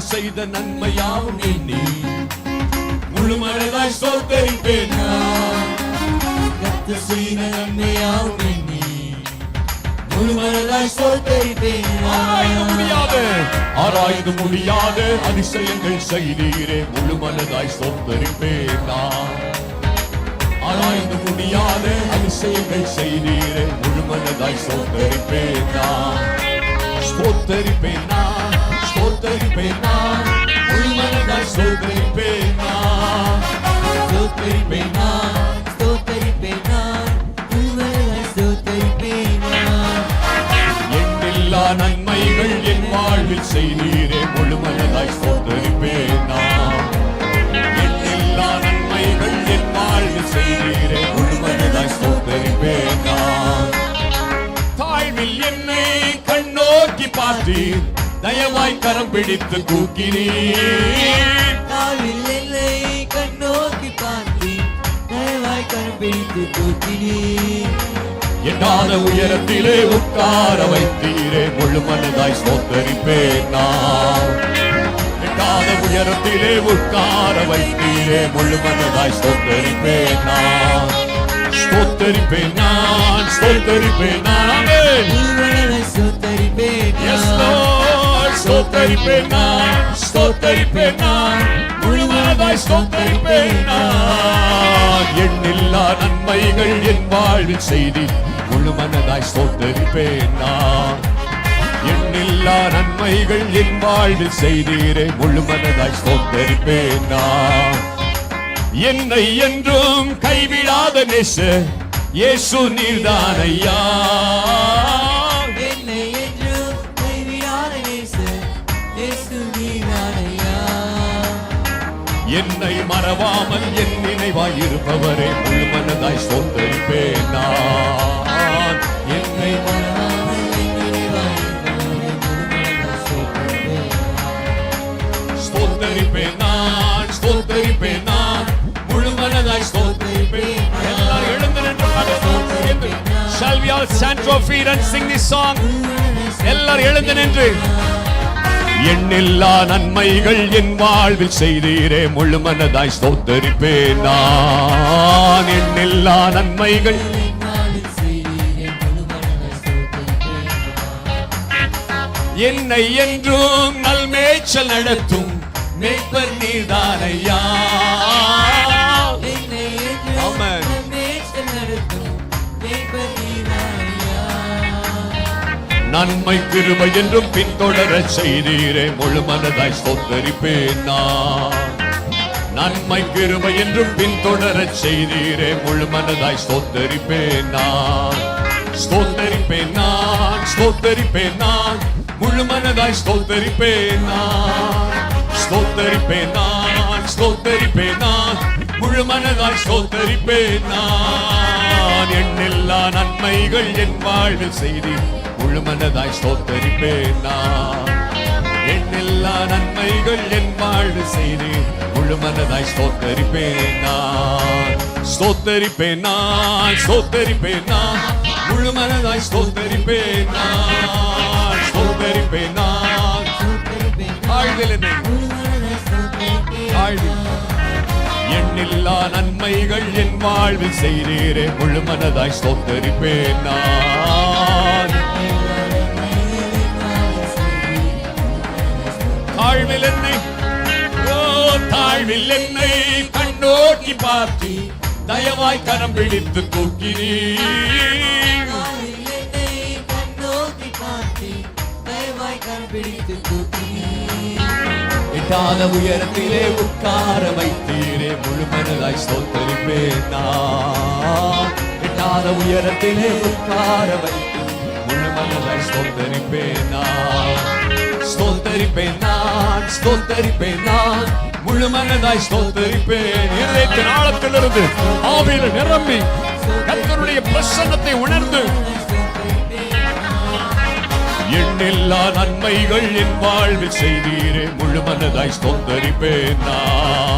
செய்த நன்மையாவும் எண்ணி முழுமனதாய் சோத்தரிப்பேன் ஸ்தோத்தரிப்பேன் செய்த நன்மையாவும் எண்ணி முழுமனதாய் சோத்தரிப்பேன் ஆராய்ந்து முடியாது. ஆராய்ந்து முடியாத. அதிசயங்கள் செய்தீரே. முழுமனதாய் சோத்தரிப்பேன் நான். ஆராய்ந்து முடியாத. அதிசயங்கள் செய்தீரே. முழுமனதாய் சோத்தரிப்பேன் ஸ்தோத்தரிப்பேன் நான். ஸ்தோத்தரிப்பேன் நான், ஸ்தோத்தரிப்பேன் நான், உள்மனதால் மனதாய் ஸ்தோத்தரிப்பேன் நான். ஸ்தோத்தரிப்பேன் நான், ஸ்தோத்தரிப்பேன் நான், முழுமனதாய் ஸ்தோத்தரிப்பேன் நான். எண்ணில்லா நன்மைகள் என் வாழ்வில் செய்தீரே முழுமனதாய் ஸ்தோத்தரிப்பேன் நான். எண்ணில்லா நன்மைகள் என் வாழ்வில் செய்தீரே முழு ஸ்தோத்தரிப்பேன் நான். தாழ்வில் என்னை கண்ணோக்கி பார்த்தீர் தயவாய் கரம் பிடித்து தூக்கினீர் தாழ்வில் என்னை கண்ணோக்கி பார்த்தீர். தயவாய் கரம் பிடித்து தூக்கினீர். எட்டாத உயரத்திலே உட்கார வைத்தீரே முழு மனதாய் ஸ்தோத்தரிப்பேன் நான் எட்டாத உயரத்திலே உட்கார வைத்தீரே முழு மனதாய் ஸ்தோத்தரிப்பேன் நான் ஸ்தோத்தரிப்பேன் நான் ஸ்தோத்தரிப்பேன் நான். முழுமனதாய் ஸ்தோத்தரிப்பேன் Yes, நான். Lord. ஸ்தோத்தரிப்பேன் நான் ஸ்தோத்தரிப்பேன் ஸ்தோத்தரிப்பேன் நான் எண்ணில்லா நன்மைகள் என் வாழ்வில் செய்தி முழு மனதாய் ஸ்தோத்தரிப்பேன் நான் எண்ணில்லா நன்மைகள் என் வாழ்வில் செய்தீரே முழு மனதாய் ஸ்தோத்தரிப்பேன் நான் என்னை என்றும் கைவிடாத நேச இயேசு நீர்தானையா என்னை என்னை மறவாமல் என் நினைவாய் இருப்பவரே முழு மனதாய் சொந்தரிப்பேன் நான் என்னை மறவாமல் ஸ்தோத்தரிப்பேன். நான் ஸ்தோத்தரிப்பேன் நான் முழு மனதாய் ஸ்தோத்தரிப்பேன் எல்லாரும் எழுந்து நின்று Shall we all stand to our feet and sing this song? எல்லாரும் எழுந்து நின்று எண்ணில்லா நன்மைகள் என் வாழ்வில் செய்தீரே முழு மனதாய் ஸ்தோத்தரிப்பேன் நான். எண்ணில்லா நன்மைகள் என்னை என்றும் நல்மேய்ச்சல் நடத்தும் மேய்ப்பர் நீர்தானையா நன்மை கிருபை என்றும் பின்தொடர செய்தீரே. முழு மனதாய் ஸ்தோத்தரிப்பேன் நான். நன்மை கிருபை என்றும் பின்தொடர செய்தீரே. முழு மனதாய் ஸ்தோத்தரிப்பேன் நான். ஸ்தோத்தரிப்பேன் நான் ஸ்தோத்தரிப்பேன் நான். முழு மனதாய் ஸ்தோத்தரிப்பேன் நான். ஸ்தோத்தரிப்பேன் நான் ஸ்தோத்தரிப்பேன் நான். முழு மனதாய் ஸ்தோத்தரிப்பேன் நான். எல்லா நன்மைகள் என் வாழ்வில் செய்தி முழுமனதாய் ஸ்தோத்தரிப்பேன் நான். எல்லா நன்மைகள் என் வாழ்வு செய்தி முழுமனதாய் ஸ்தோத்தரிப்பேன் நான். ஸ்தோத்தரிப்பேன் நான் ஸ்தோத்தரிப்பேன் நான் முழுமனதாய் ஸ்தோத்தரிப்பேன் நான். ஸ்தோத்தரிப்பேன் நான். வாழ்வில் நான், ஆழ்வில் என்னை முழுமனதாய் எண்ணில்லா நன்மைகள் என் வாழ்வில் செய்தீரே. முழு மனதாய் ஸ்தோத்தரிப்பேன் நான். தாழ்வில் என்னை ஓ தாழ்வில் என்னை கண்ணோக்கி பார்த்து தயவாய் கரம் பிடித்து தூக்கினீர். கண்ணோக்கி பார்த்தீர், தயவாய் கரம் பிடித்து தூக்கினீர். எட்டாத உயரத்திலே உட்கார வைத்தீரே. முழுமனதாய் ஸ்தோத்தரிப்பேன் நான் எட்டாத உயரத்திலே உட்கார வைத்து முழுமனதாய் ஸ்தோத்தரிப்பேன் நான் ஸ்தோத்தரிப்பேன் நான் ஸ்தோத்தரிப்பேன் நான். முழுமனதாய் ஸ்தோத்தரிப்பேன். இருதயத்தின் ஆழத்திலிருந்து ஆவியில் நிரம்பி கத்தருடைய பிரசன்னத்தை உணர்ந்து எல்லா நன்மைகள் என் வாழ்வில் செய்தீரே. முழு மனதாய் ஸ்தோத்தரிப்பேன் நான்.